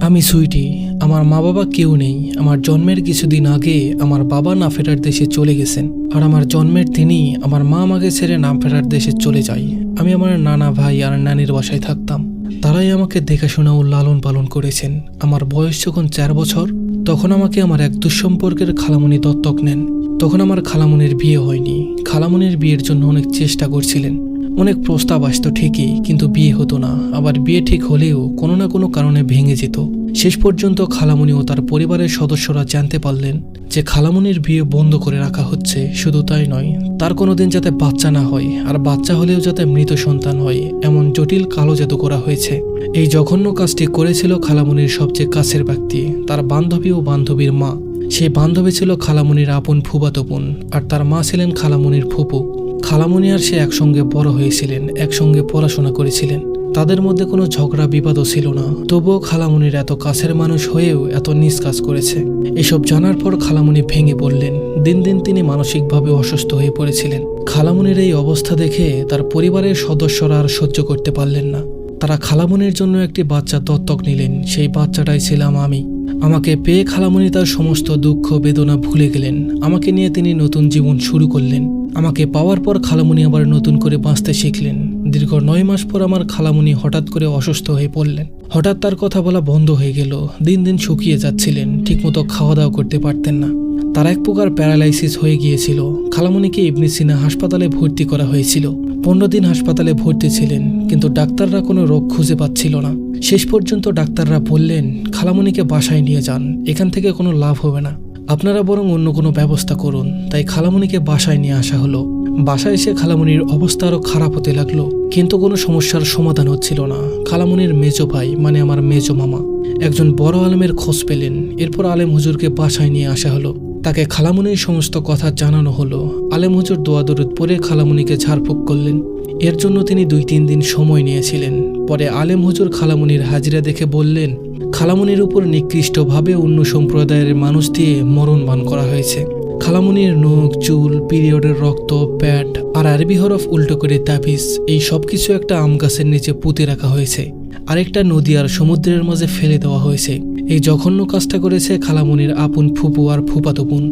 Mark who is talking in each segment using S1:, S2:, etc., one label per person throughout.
S1: আমি সুইটি, আমার মা বাবা কেউ নেই। আমার জন্মের কিছুদিন আগে আমার বাবা না ফেরার দেশে চলে গেছেন। আর আমার জন্মের দিনই আমার মা আমাকে ছেড়ে না ফেরার দেশে চলে যায়। আমি আমার নানা ভাই আর নানির বাসায় থাকতাম। তারাই আমাকে দেখাশোনা ও লালন পালন করেছেন। আমার বয়স যখন চার বছর, তখন আমাকে আমার এক দুঃসম্পর্কের খালামণি দত্তক নেন। তখন আমার খালামণির বিয়ে হয়নি। খালামণির বিয়ের জন্য অনেক চেষ্টা করছিলেন। অনেক প্রস্তাব আসতো ঠিকই, কিন্তু বিয়ে হতো না। আবার বিয়ে ঠিক হলেও কোনো না কোনো কারণে ভেঙে যেত। শেষ পর্যন্ত খালামণি ও তার পরিবারের সদস্যরা জানতে পারলেন যে খালামণির বিয়ে বন্ধ করে রাখা হচ্ছে, শুধু তাই নয়, তার কোনোদিন যাতে বাচ্চা না হয়, আর বাচ্চা হলেও যাতে মৃত সন্তান হয়, এমন জটিল কালো জাদু করা হয়েছে। এই জঘন্য কাজটি করেছিল খালামণির সবচেয়ে কাছের ব্যক্তি, তার বান্ধবী ও বান্ধবীর মা। সেই বান্ধবী ছিল খালামণির আপন ফুবাতো বোন, আর তার মা ছিলেন খালামণির ফুপু। খালামণি আর সে একসঙ্গে বড় হয়েছিলেন, একসঙ্গে পড়াশোনা করেছিলেন। তাদের মধ্যে কোনো ঝগড়া, বিবাদও ছিল না। তবুও খালামণির এত কাছের মানুষ হয়েও এত নিজ কাজ করেছে। এসব জানার পর খালামণি ভেঙে পড়লেন। দিন দিন তিনি মানসিকভাবে অসুস্থ হয়ে পড়েছিলেন। খালামণির এই অবস্থা দেখে তার পরিবারের সদস্যরা আর সহ্য করতে পারলেন না। তারা খালামণির জন্য একটি বাচ্চা দত্তক নিলেন। সেই বাচ্চাটাই ছিলাম আমি। আমাকে পেয়ে খালামণি তার সমস্ত দুঃখ, বেদনা ভুলে গেলেন। আমাকে নিয়ে তিনি নতুন জীবন শুরু করলেন। আমাকে পাওয়ার পর খালামুনি আবার নতুন করে বাঁচতে শিখলেন। দীর্ঘ নয় মাস পর আমার খালামুনি হঠাৎ করে অসুস্থ হয়ে পড়লেন। হঠাৎ তার কথা বলা বন্ধ হয়ে গেল। দিন দিন শুকিয়ে যাচ্ছিলেন, ঠিকমতো খাওয়া দাওয়া করতে পারতেন না। তার এক প্রকার প্যারালাইসিস হয়ে গিয়েছিল। খালামণিকে ইবনি সিনা হাসপাতালে ভর্তি করা হয়েছিল। পনেরো দিন হাসপাতালে ভর্তি ছিলেন, কিন্তু ডাক্তাররা কোনো রোগ খুঁজে পাচ্ছিল না। শেষ পর্যন্ত ডাক্তাররা বললেন খালামণিকে বাসায় নিয়ে যান, এখান থেকে কোনো লাভ হবে না। আপনারা বরং অন্য কোনো ব্যবস্থা করুন, তাই খালামণিকে বাসায় নিয়ে আসা হলো। বাসায় এসে খালামণির অবস্থা আরও খারাপ হতে লাগল, কিন্তু কোনো সমস্যার সমাধান হচ্ছিল না। খালামণির মেজো ভাই মানে আমার মেজো মামা, একজন বড় আলেমের খোঁজ পেলেন। এরপর আলেম হুজুরকে বাসায় নিয়ে আসা হলো। তাকে খালামণির সমস্ত কথা জানানো হলো। আলেম হুজুর দোয়া দরুদ পরে খালামণিকে ঝাড়ফুঁক করলেন। এর জন্য তিনি দুই তিন দিন সময় নিয়েছিলেন। পরে আলেম হুজুর খালামণির হাজিরা দেখে বললেন খালামণির উপর নিকৃষ্টভাবে অন্য সম্প্রদায়ের মানুষ দিয়ে মরণ বান করা হয়েছে। খালামণির নখ, চুল, পিরিয়ডের রক্ত, প্যাট আর আরবি হরফ উল্টো করে তাবিজ, এই সব কিছু একটা আম গাছের নিচে পুঁতে রাখা হয়েছে। আরেকটা নদী আর সমুদ্রের মাঝে ফেলে দেওয়া হয়েছে। এই জঘন্য কাজটা করেছে খালামণির আপন ফুপু আর ফুপাতো বোন।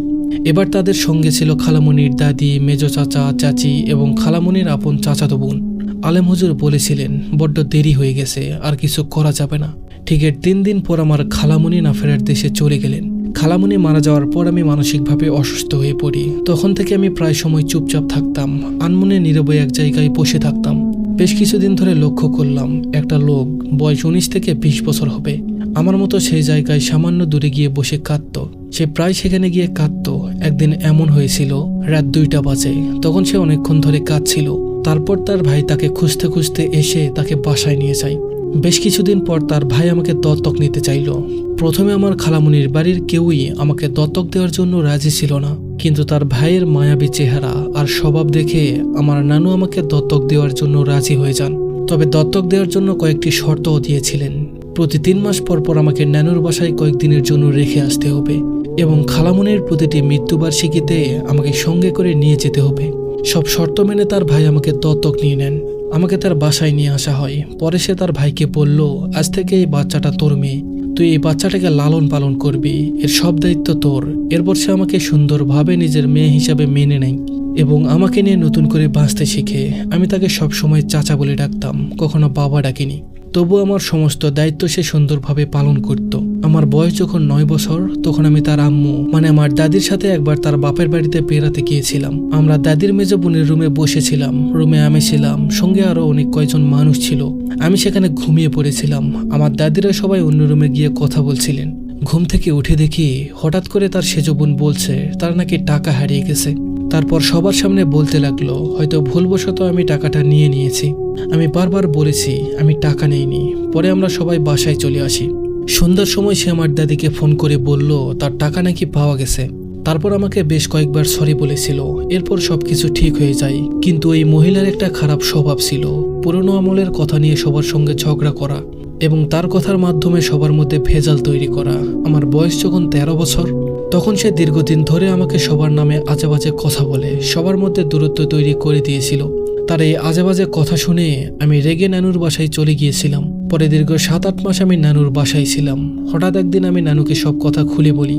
S1: এবার তাদের সঙ্গে ছিল খালামণির দাদি, মেজো চাচা, চাচি এবং খালামণির আপন চাচাতো বোন। আলেম হুজুর বলেছিলেন, বড্ড দেরি হয়ে গেছে, আর কিছু করা যাবে না। ঠিক এর তিন দিন পর আমার খালামুনি না ফেরার দেশে চলে গেলেন। খালামুনি মারা যাওয়ার পর আমি মানসিকভাবে অসুস্থ হয়ে পড়ি। তখন থেকে আমি প্রায় সময় চুপচাপ থাকতাম, আনমনে নীরবে এক জায়গায় বসে থাকতাম। বেশ কিছুদিন ধরে লক্ষ্য করলাম, একটা লোক বয়স উনিশ থেকে বিশ বছর হবে। আমার মতো সেই জায়গায় সামান্য দূরে গিয়ে বসে কাঁদত। সে প্রায় সেখানে গিয়ে কাঁদত। একদিন এমন হয়েছিল, রাত দুইটা বাজে। তখন সে অনেকক্ষণ ধরে কাঁদছিল। তারপর তার ভাই তাকে খুঁজতে খুঁজতে এসে তাকে বাসায় নিয়ে যায়। বেশ কিছুদিন পর তার ভাই আমাকে দত্তক নিতে চাইল। প্রথমে আমার খালামুনির বাড়ির কেউই আমাকে দত্তক দেওয়ার জন্য রাজি ছিল না। কিন্তু তার ভাইয়ের মায়াবী চেহারা আর স্বভাব দেখে আমার নানু আমাকে দত্তক দেওয়ার জন্য রাজি হয়ে যান। তবে দত্তক দেওয়ার জন্য কয়েকটি শর্তও দিয়েছিলেন। প্রতি তিন মাস পর পর আমাকে নানুর বাসায় কয়েকদিনের জন্য রেখে আসতে হবে এবং খালামুনির প্রতিটি মৃত্যুবার্ষিকীতে আমাকে সঙ্গে করে নিয়ে যেতে হবে। সব শর্ত মেনে তার ভাই আমাকে দত্তক নিয়ে নেন। আমাকে তার বাসায় নিয়ে আসা হয়। পরে সে তার ভাইকে বলল, আজ থেকে এই বাচ্চাটা তোর মেয়ে। তুই এই বাচ্চাটাকে লালন পালন করবি। এর সব দায়িত্ব তোর। এরপর সে আমাকে সুন্দরভাবে নিজের মেয়ে হিসাবে মেনে নেয় এবং আমাকে নিয়ে নতুন করে বাঁচতে শিখে। আমি তাকে সবসময় চাচা বলে ডাকতাম, কখনো বাবা ডাকিনি। তবু আমার সমস্ত দায়িত্ব সে সুন্দরভাবে পালন করত। আমার বয়স যখন নয় বছর, তখন আমি তার আম্মু মানে আমার দাদির সাথে একবার তার বাপের বাড়িতে বেড়াতে গিয়েছিলাম। আমরা দাদির মেজ বোনের রুমে বসেছিলাম, রুমে আমি ছিলাম, সঙ্গে আরও অনেক কয়েকজন মানুষ ছিল। আমি সেখানে ঘুমিয়ে পড়েছিলাম। আমার দাদিরা সবাই অন্য রুমে গিয়ে কথা বলছিলেন। ঘুম থেকে উঠে দেখি হঠাৎ করে তার সেজ বোন বলছে, তার নাকি টাকা হারিয়ে গেছে। তারপর সবার সামনে বলতে লাগল, হয়তো ভুলবশত আমি টাকাটা নিয়ে নিয়েছি। আমি বারবার বলেছি, আমি টাকা নেইনি। পরে আমরা সবাই বাসায় চলে আসি। সন্ধ্যার সময় সে আমার দাদিকে ফোন করে বলল, তার টাকা নাকি পাওয়া গেছে? তারপর আমাকে বেশ কয়েকবার সরি বলেছিল। এরপর সবকিছু ঠিক হয়ে যায়। কিন্তু এই মহিলার একটা খারাপ স্বভাব ছিল। পুরনো আমলের কথা নিয়ে সবার সঙ্গে ঝগড়া করা এবং তার কথার মাধ্যমে সবার মধ্যে ভেজাল তৈরি করা। আমার বয়স যখন তেরো বছর, তখন সে দীর্ঘদিন ধরে আমাকে সবার নামে আজেবাজে কথা বলে, সবার মধ্যে দূরত্ব তৈরি করে দিয়েছিল। তার এই আজেবাজে কথা শুনে আমি রেগে নানুর বাসায় চলে গিয়েছিলাম। পরে দীর্ঘ সাত আট মাস আমি নানুর বাসায় ছিলাম। হঠাৎ একদিন আমি নানুকে সব কথা খুলে বলি।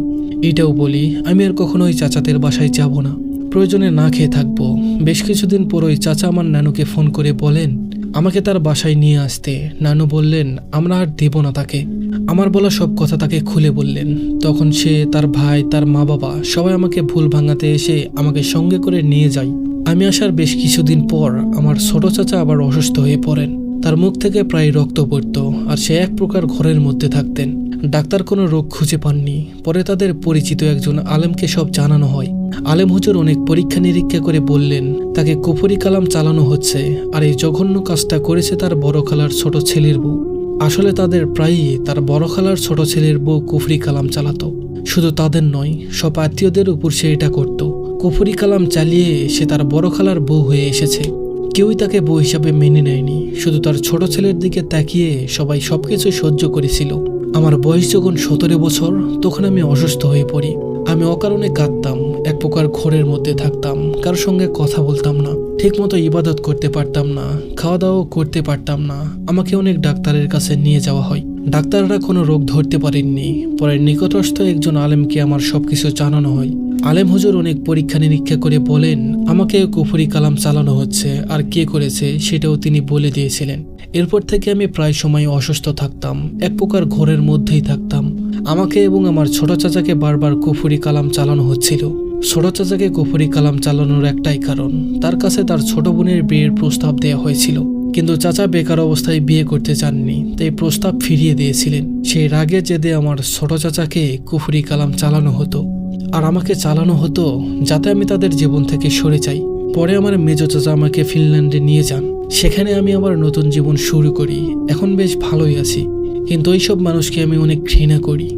S1: এটাও বলি, আমি আর কখনো ওই চাচাদের বাসায় যাব না। প্রয়োজনে না খেয়ে থাকব। বেশ কিছুদিন পর ওই চাচা আমার নানুকে ফোন করে বলেন, আমাকে তার বাসায় নিয়ে আসতে। নানু বললেন, আমরা আর দেব না তাকে। আমার বলা সব কথা তাকে খুলে বললেন। তখন সে, তার ভাই, তার মা বাবা সবাই আমাকে ভুল ভাঙাতে এসে আমাকে সঙ্গে করে নিয়ে যায়। আমি আসার বেশ কিছুদিন পর আমার ছোট চাচা আবার অসুস্থ হয়ে পড়েন। তার মুখ থেকে প্রায় রক্ত পড়ত, আর সে এক প্রকার ঘরের মধ্যে থাকতেন। ডাক্তার কোনো রোগ খুঁজে পাননি। পরে তাদের পরিচিত একজন আলেমকে সব জানানো হয়। আলেম হুজুর অনেক পরীক্ষা নিরীক্ষা করে বললেন, তাকে কুফরি কালাম চালানো হচ্ছে, আর এই জঘন্য কাজটা করেছে তার বড় খালার ছোট ছেলের বউ। আসলে তাদের প্রায়ই তার বড় খালার ছোট ছেলের বউ কুফরি কালাম চালাতো। শুধু তাদের নয়, সব আত্মীয়দের উপর সে এটা করত। কুফরি কালাম চালিয়ে সে তার বড় খালার বউ হয়ে এসেছে। কেউই তাকে বউ হিসাবে মেনে নেয়নি। শুধু তার ছোট ছেলের দিকে তাকিয়ে সবাই সব সবকিছু সহ্য করেছিল। আমার বয়স যখন সতেরো বছর, তখন আমি অসুস্থ হয়ে পড়ি। আমি অকারণে কাঁদতাম, এক প্রকার ঘরের মধ্যে থাকতাম কারোর সঙ্গে কথা বলতাম না, ঠিকমতো ইবাদত করতে পারতাম না খাওয়া দাওয়াও করতে পারতাম না। আমাকে অনেক ডাক্তারের কাছে নিয়ে যাওয়া হয়। ডাক্তাররা কোনো রোগ ধরতে পারেননি। পরে নিকটস্থ একজন আলেমকে আমার সবকিছু জানানো হয়। আলেম হুজুর অনেক পরীক্ষা নিরীক্ষা করে বলেন, আমাকে কুফরি কালাম চালানো হচ্ছে, আর কে করেছে সেটাও তিনি বলে দিয়েছিলেন। এরপর থেকে আমি প্রায় সময় অসুস্থ থাকতাম, এক প্রকার ঘোরের মধ্যেই থাকতাম। আমাকে এবং আমার ছোট চাচাকে বারবার কুফরি কালাম চালানো হচ্ছিল। ছোট চাচাকে কুফরি কালাম চালানোর একটাই কারণ, তার কাছে তার ছোট বোনের বিয়ের প্রস্তাব দেওয়া হয়েছিল। কিন্তু চাচা বেকার অবস্থায় বিয়ে করতে চাননি, তাই প্রস্তাব ফিরিয়ে দিয়েছিলেন। সেই রাগে জেদে আমার ছোট চাচাকে কুফরি কালাম চালানো হতো। আর আমাকে চালানো হতো যাতে আমি তাদের জীবন থেকে সরে যাই। পরে আমার মেজ চাচা আমাকে ফিনল্যান্ডে নিয়ে যান। সেখানে আমি আমার নতুন জীবন শুরু করি। এখন বেশ ভালোই আছি। কিন্তু ওইসব মানুষকে আমি অনেক ঘৃণা করি।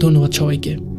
S1: ধন্যবাদ সবাইকে।